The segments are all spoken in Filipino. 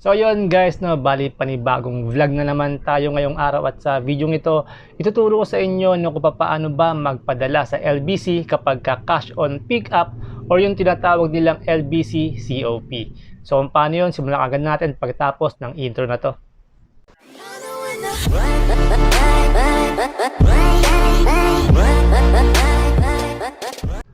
So yun guys, no, bali panibagong vlog na naman tayo ngayong araw at sa video ito, ituturo ko sa inyo no, kung paano ba magpadala sa LBC kapag ka cash on pick up or yung tinatawag nilang LBC COP. So paano yun, simulan agad natin pagkatapos ng intro na to.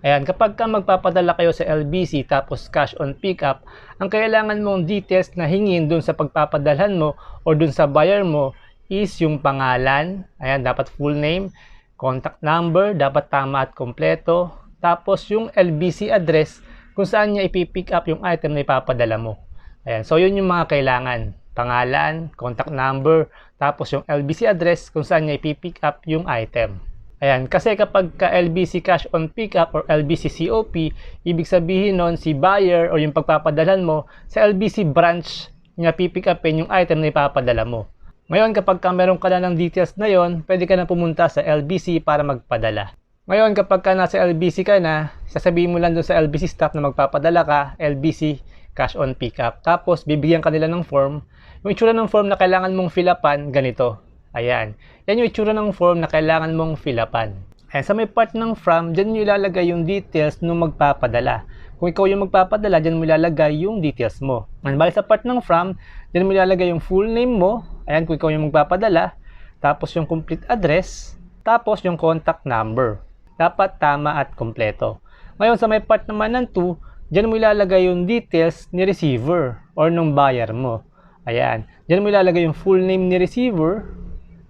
Ayan, kapag ka magpapadala kayo sa LBC tapos cash on pickup, ang kailangan mong details na hingin dun sa pagpapadalhan mo o dun sa buyer mo is yung pangalan, ayan, dapat full name, contact number, dapat tama at kompleto, tapos yung LBC address kung saan niya ipipick up yung item na ipapadala mo. Ayan, so yun yung mga kailangan, pangalan, contact number, tapos yung LBC address kung saan niya ipipick up yung item. Ayan, kasi kapag ka LBC cash on pickup or LBC COP, ibig sabihin nun si buyer o yung pagpapadalhan mo sa LBC branch niya pipick upin yung item na ipapadala mo. Ngayon, kapag ka meron ka na ng details na yon, pwede ka na pumunta sa LBC para magpadala. Ngayon, kapag ka nasa LBC ka na, sasabihin mo lang doon sa LBC staff na magpapadala ka, LBC cash on pickup. Tapos, bibigyan ka nila ng form. Yung itsura ng form na kailangan mong fill upan, ganito. Ayan. Yan yung itsura ng form na kailangan mong fill. Ayan, sa may part ng from, dyan nyo ilalagay yung details nung magpapadala. Kung ikaw yung magpapadala, dyan mo ilalagay yung details mo. Bali sa part ng from, dyan mo ilalagay yung full name mo. Ayan, kung ikaw yung magpapadala. Tapos yung complete address. Tapos yung contact number. Dapat tama at kompleto. Ngayon, sa may part naman ng 2, dyan mo ilalagay yung details ni receiver or nung buyer mo. Ayan. Dyan mo ilalagay yung full name ni receiver,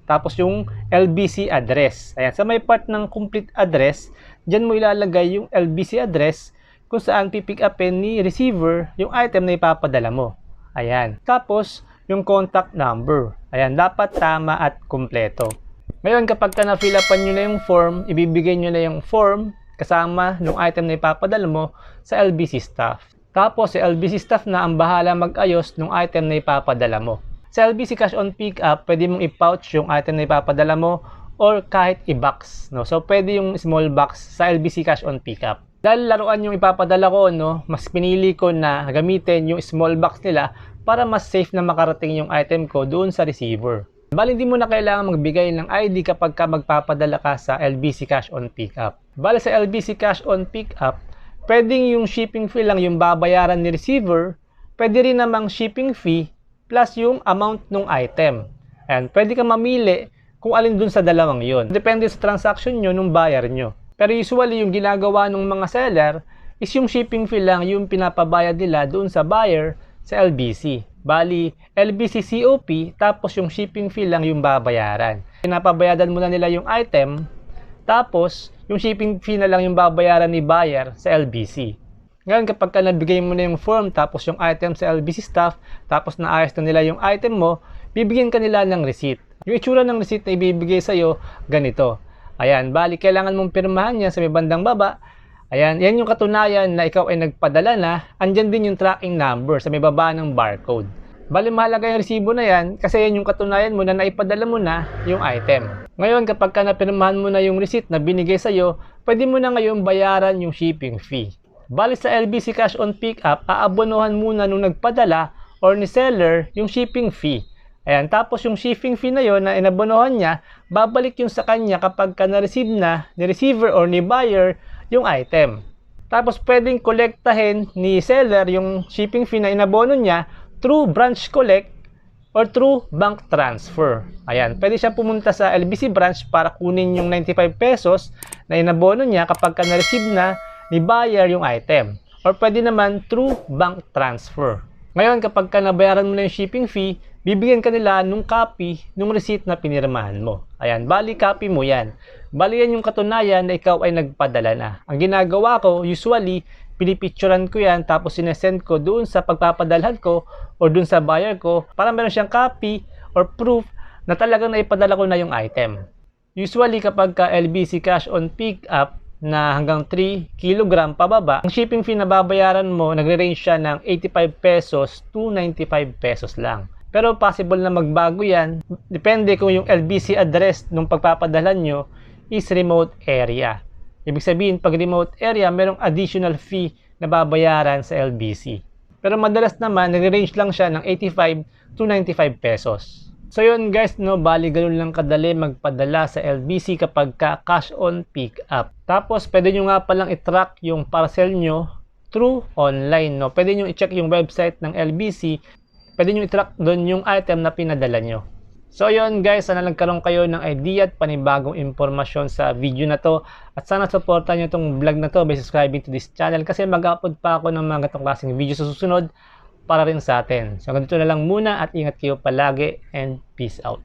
tapos yung LBC address. Ayan, sa may part ng complete address, dyan mo ilalagay yung LBC address kung saan pipick upin ni receiver yung item na ipapadala mo. Ayan. Tapos, yung contact number. Ayan, dapat tama at kumpleto. Ngayon, kapag ka na-fill upan nyo na yung form, ibibigay nyo na yung form kasama yung item na ipapadala mo sa LBC staff. Tapos, si LBC staff na ang bahala mag-ayos ng item na ipapadala mo. Sa LBC Cash on Pickup, pwede mong i-pouch yung item na ipapadala mo or kahit i-box. No? So, pwede yung small box sa LBC Cash on Pickup. Dahil laruan yung ipapadala ko, no, mas pinili ko na gamitin yung small box nila para mas safe na makarating yung item ko doon sa receiver. Bali, hindi mo na kailangan magbigay ng ID kapag ka magpapadala ka sa LBC Cash on Pickup. Bali, sa LBC Cash on Pickup, pwedeng yung shipping fee lang yung babayaran ni receiver, pwede rin namang shipping fee plus yung amount ng item. And pwede ka mamili kung alin dun sa dalawang yon. Depende sa transaction nyo nung buyer nyo. Pero usually yung ginagawa ng mga seller is yung shipping fee lang yung pinapabayad nila doon sa buyer sa LBC. Bali, LBC COP tapos yung shipping fee lang yung babayaran. Pinapabayadan muna nila yung item tapos yung shipping fee na lang yung babayaran ni buyer sa LBC. Ngayon, kapag ka nabigay mo na yung form, tapos yung item sa LBC staff, tapos naayos na nila yung item mo, bibigyan ka nila ng receipt. Yung itsura ng receipt na ibibigay sa'yo, ganito. Ayan, bali, kailangan mong pirmahan yan sa may bandang baba. Ayan, yan yung katunayan na ikaw ay nagpadala na. Andyan din yung tracking number sa may baba ng barcode. Bali, mahalaga yung resibo na yan kasi yan yung katunayan mo na naipadala mo na yung item. Ngayon, kapag ka napirmahan mo na yung receipt na binigay sa'yo, pwede mo na ngayon bayaran yung shipping fee. Bali sa LBC Cash on Pickup, aabonohan muna nung nagpadala or ni seller yung shipping fee. Ayan, tapos yung shipping fee na yon na inabonohan niya, babalik yung sa kanya kapag ka na-receive na ni receiver or ni buyer yung item. Tapos pwedeng kolektahin ni seller yung shipping fee na inabono niya through branch collect or through bank transfer. Ayan, pwede siya pumunta sa LBC branch para kunin yung 95 pesos na inabono niya kapag ka na-receive na ni buyer yung item. Or pwede naman through bank transfer. Ngayon, kapag ka nabayaran mo na yung shipping fee, bibigyan ka nila nung copy nung receipt na pinirmahan mo. Ayan, bali copy mo yan. Bali yan yung katunayan na ikaw ay nagpadala na. Ang ginagawa ko, usually, pinipicturan ko yan tapos sinesend ko doon sa pagpapadalhan ko or doon sa buyer ko para meron siyang copy or proof na talagang naipadala ko na yung item. Usually kapag ka LBC cash on pick up, na hanggang 3 kg pababa, ang shipping fee na babayaran mo, nagre-range siya ng 85 pesos to 95 pesos lang. Pero possible na magbago yan. Depende kung yung LBC address nung pagpapadala nyo is remote area. Ibig sabihin, pag remote area, merong additional fee na babayaran sa LBC. Pero madalas naman, nagre-range lang siya ng 85 to 95 pesos. So yun guys, no, bali ganun lang kadali magpadala sa LBC kapag ka cash on pick up. Tapos pwede nyo nga palang i-track yung parcel nyo through online. No? Pwede nyo i-check yung website ng LBC. Pwede nyo i-track doon yung item na pinadala nyo. So yun guys, sana nagkaroon kayo ng idea at panibagong impormasyon sa video na to. At sana supportan nyo itong vlog na to by subscribing to this channel kasi mag-upload pa ako ng mga gatong klaseng video sa susunod para rin sa atin. So ganito na lang muna at ingat kayo palagi and peace out.